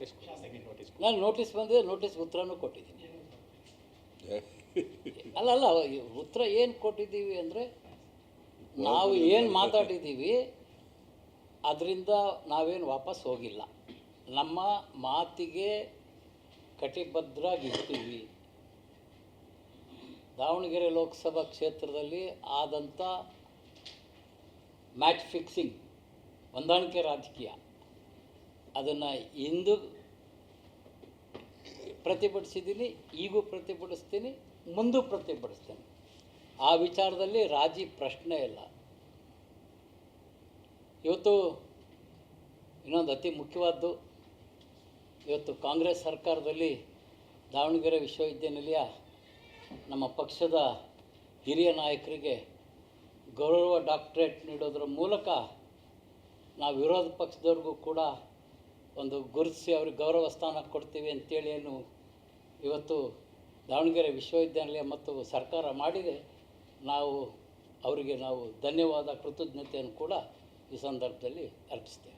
Notice ನಾನು notice ಬಂದಿದೆ notice ಉತ್ತರನೂ ಕೊಟ್ಟಿದ್ದೀನಿ. ಅಲ್ಲ ಅಲ್ಲ ಉತ್ತರ ಏನು ಕೊಟ್ಟಿದ್ದೀವಿ ಅಂದರೆ ನಾವು ಏನು ಮಾತಾಡಿದ್ದೀವಿ ಅದರಿಂದ ನಾವೇನು ವಾಪಸ್ ಹೋಗಿಲ್ಲ. ನಮ್ಮ ಮಾತಿಗೆ ಕಟಿಬದ್ಧರಾಗಿರ್ತೀವಿ ದಾವಣಗೆರೆ ಲೋಕಸಭಾ ಕ್ಷೇತ್ರದಲ್ಲಿ ಆದಂಥ ಮ್ಯಾಚ್ ಫಿಕ್ಸಿಂಗ್ ಹೊಂದಾಣಿಕೆ ರಾಜಕೀಯ. ಅದನ್ನು ಇಂದು ಪ್ರತಿಭಟಿಸಿದ್ದೀನಿ, ಈಗೂ ಪ್ರತಿಭಟಿಸ್ತೀನಿ, ಮುಂದೂ ಪ್ರತಿಭಟಿಸ್ತೇನೆ. ಆ ವಿಚಾರದಲ್ಲಿ ರಾಜಿ ಪ್ರಶ್ನೆ ಇಲ್ಲ. ಇವತ್ತು ಇನ್ನೊಂದು ಅತಿ ಮುಖ್ಯವಾದ್ದು, ಇವತ್ತು ಕಾಂಗ್ರೆಸ್ ಸರ್ಕಾರದಲ್ಲಿ ದಾವಣಗೆರೆ ವಿಶ್ವವಿದ್ಯಾನಿಲಯ ನಮ್ಮ ಪಕ್ಷದ ಹಿರಿಯ ನಾಯಕರಿಗೆ ಗೌರವ ಡಾಕ್ಟ್ರೇಟ್ ನೀಡೋದ್ರ ಮೂಲಕ ನಾವು ವಿರೋಧ ಪಕ್ಷದವ್ರಿಗೂ ಕೂಡ ಒಂದು ಗುರುತಿಸಿ ಅವ್ರಿಗೆ ಗೌರವ ಸ್ಥಾನ ಕೊಡ್ತೀವಿ ಅಂತೇಳಿ ಏನು ಇವತ್ತು ದಾವಣಗೆರೆ ವಿಶ್ವವಿದ್ಯಾನಿಲಯ ಮತ್ತು ಸರ್ಕಾರ ಮಾಡಿದೆ. ನಾವು ಅವರಿಗೆ ನಾವು ಧನ್ಯವಾದ, ಕೃತಜ್ಞತೆಯನ್ನು ಕೂಡ ಈ ಸಂದರ್ಭದಲ್ಲಿ ಅರ್ಪಿಸ್ತೇವೆ.